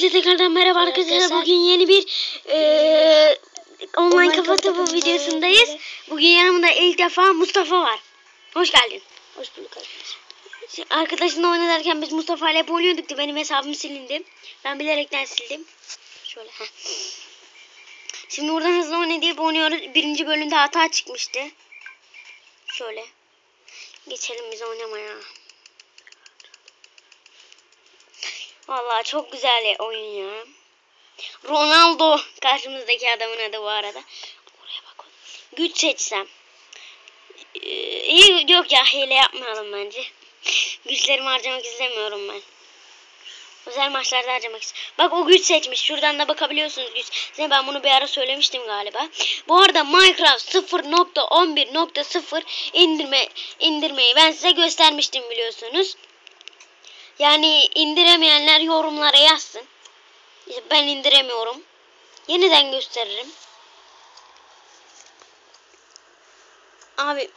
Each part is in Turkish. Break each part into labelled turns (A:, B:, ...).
A: Herkese tekrardan merhaba arkadaşlar. Bugün yeni bir eee online
B: Online
A: kafa topu videosundayız.
B: videosunda.
A: Bugün yanımda ilk defa Mustafa var. Hoş geldin.
B: Hoş bulduk arkadaşlar.
A: Arkadaşınla oynarken biz Mustafa ile hep oynuyorduk da benim hesabım silindi. Ben bilerekten sildim. Şöyle. heh. Şimdi buradan hızlı oynayıp oynuyoruz. Birinci bölümde hata çıkmıştı. Şöyle. Geçelim biz oynamaya. Vallahi çok güzel oyun ya. Ronaldo karşımızdaki adamın adı bu arada. Oraya bak. Güç seçsem. Ee, iyi yok ya hile yapmayalım bence. Güçlerimi harcamak istemiyorum ben. Özel maçlarda harcamak istiyorum. Bak o güç seçmiş. Şuradan da bakabiliyorsunuz güç. Size ben bunu bir ara söylemiştim galiba. Bu arada Minecraft 0.11.0 indirme indirmeyi ben size göstermiştim biliyorsunuz. Yani indiremeyenler yorumlara yazsın. İşte ben indiremiyorum. Yeniden gösteririm. Abi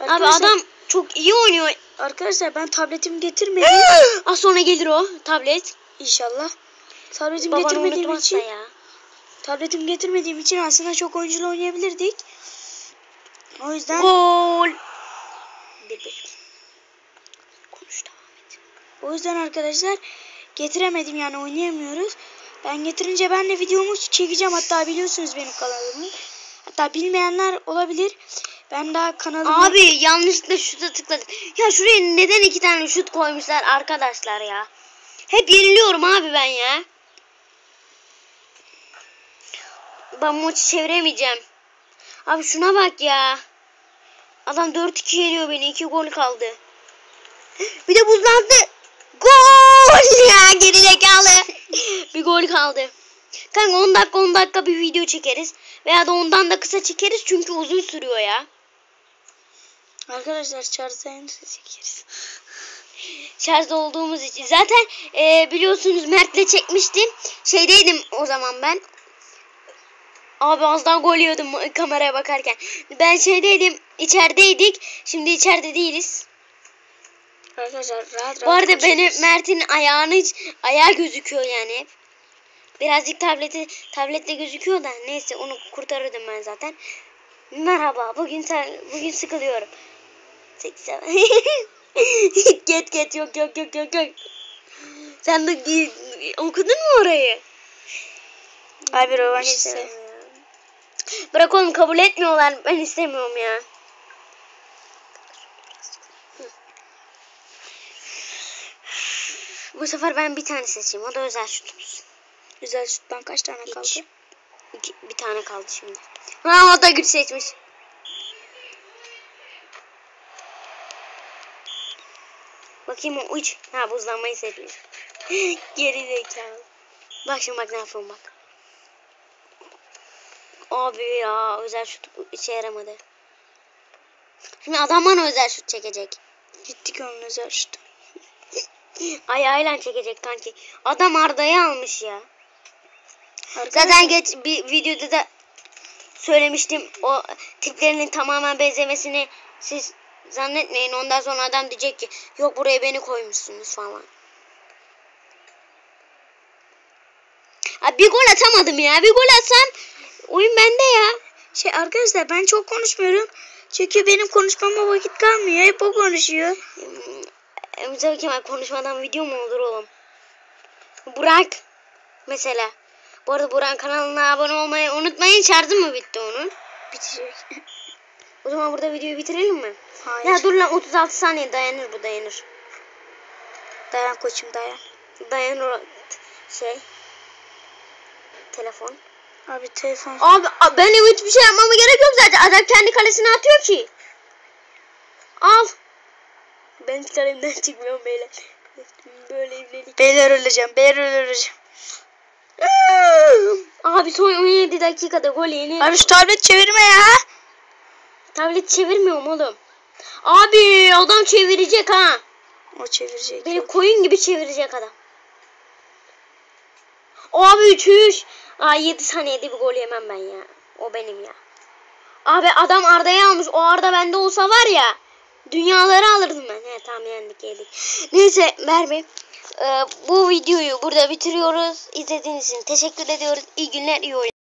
A: abi
B: Arkadaşlar-
A: adam çok iyi oynuyor.
B: Arkadaşlar ben tabletimi getirmedim
A: Az sonra gelir o tablet.
B: inşallah. Tabletimi
A: Babanı
B: getirmediğim için
A: ya.
B: tabletimi getirmediğim için aslında çok oyunculu oynayabilirdik. O yüzden
A: Gol. Bir bir.
B: konuş devam et. O yüzden arkadaşlar getiremedim yani oynayamıyoruz. Ben getirince ben de videomu çekeceğim hatta biliyorsunuz benim kanalımı. Hatta bilmeyenler olabilir. Ben daha kanalımı
A: Abi yanlışlıkla şuta tıkladım. Ya şuraya neden iki tane şut koymuşlar arkadaşlar ya? Hep yeniliyorum abi ben ya. Ben maçı çeviremeyeceğim. Abi şuna bak ya. Adam 4-2 yeniyor beni. 2 gol kaldı. Bir de buzlandı. Gol ya gerizekalı. bir gol kaldı. Kanka 10 dakika 10 dakika bir video çekeriz. Veya da ondan da kısa çekeriz çünkü uzun sürüyor ya.
B: arkadaşlar Sainz'i çekeriz.
A: şarjda olduğumuz için. Zaten e, biliyorsunuz Mert'le çekmiştim. Şeydeydim o zaman ben. Abi az daha gol yiyordum kameraya bakarken. Ben şeydeydim, içerideydik. Şimdi içeride değiliz.
B: Arkadaşlar rahat rahat
A: Bu arada benim. Mert'in ayağını hiç ayağı gözüküyor yani hep. Birazcık tableti tablette gözüküyor da neyse onu kurtarırdım ben zaten. Merhaba. Bugün sen bugün sıkılıyorum. 80. get get yok yok yok yok yok. Sen de okudun mu orayı?
B: Abi rövanş
A: Neyse.
B: ise.
A: Bırak oğlum kabul etmiyorlar. Ben istemiyorum ya. Bu sefer ben bir tane seçeyim. O da özel şutumuz.
B: Güzel şuttan kaç tane
A: Hiç.
B: kaldı?
A: İki, bir tane kaldı şimdi. Ha o da güç seçmiş. Bakayım o uç. Ha buzlanmayı seçmiş. Geri zekalı. Bak şimdi bak ne yapıyorum bak. Abi ya özel şut işe yaramadı. Şimdi adam bana özel şut çekecek.
B: Gittik onun özel şutu.
A: Ayağıyla çekecek kanki. Adam Arda'yı almış ya.
B: Arkadaşlar,
A: Zaten geç bir videoda da söylemiştim o tiplerinin tamamen benzemesini siz zannetmeyin. Ondan sonra adam diyecek ki yok buraya beni koymuşsunuz falan. Abi bir gol atamadım ya. Bir gol atsam oyun bende ya.
B: Şey arkadaşlar ben çok konuşmuyorum. Çünkü benim konuşmama vakit kalmıyor. Hep o konuşuyor.
A: Mustafa Kemal konuşmadan video mu olur oğlum? Burak mesela. Bu arada Burak'ın kanalına abone olmayı unutmayın. Şarjı mı bitti onun?
B: Bitecek.
A: O zaman burada videoyu bitirelim mi?
B: Hayır.
A: Ya dur lan 36 saniye dayanır bu dayanır.
B: Dayan koçum dayan.
A: Dayanır şey. Telefon.
B: Abi telefon.
A: Abi benim hiçbir şey yapmama gerek yok zaten. Adam kendi kalesine atıyor ki. Al. Ben hiç kalemden çıkmıyorum beyler. Böyle evlilik.
B: Beyler öleceğim. Beyler öleceğim.
A: Abi son 17 dakikada gol yeni.
B: Abi şu tablet çevirme ya.
A: Tablet çevirmiyorum oğlum. Abi adam çevirecek ha.
B: O çevirecek.
A: Beni
B: yok.
A: koyun gibi çevirecek adam. Abi 3 3. Aa 7 saniyede bir gol yemem ben ya. O benim ya. Abi adam Arda'yı almış. O Arda bende olsa var ya. Dünyaları alırdım ben. He tamam yendik yedik. Neyse Merve. e, bu videoyu burada bitiriyoruz. İzlediğiniz için teşekkür ediyoruz. İyi günler, iyi oyunlar.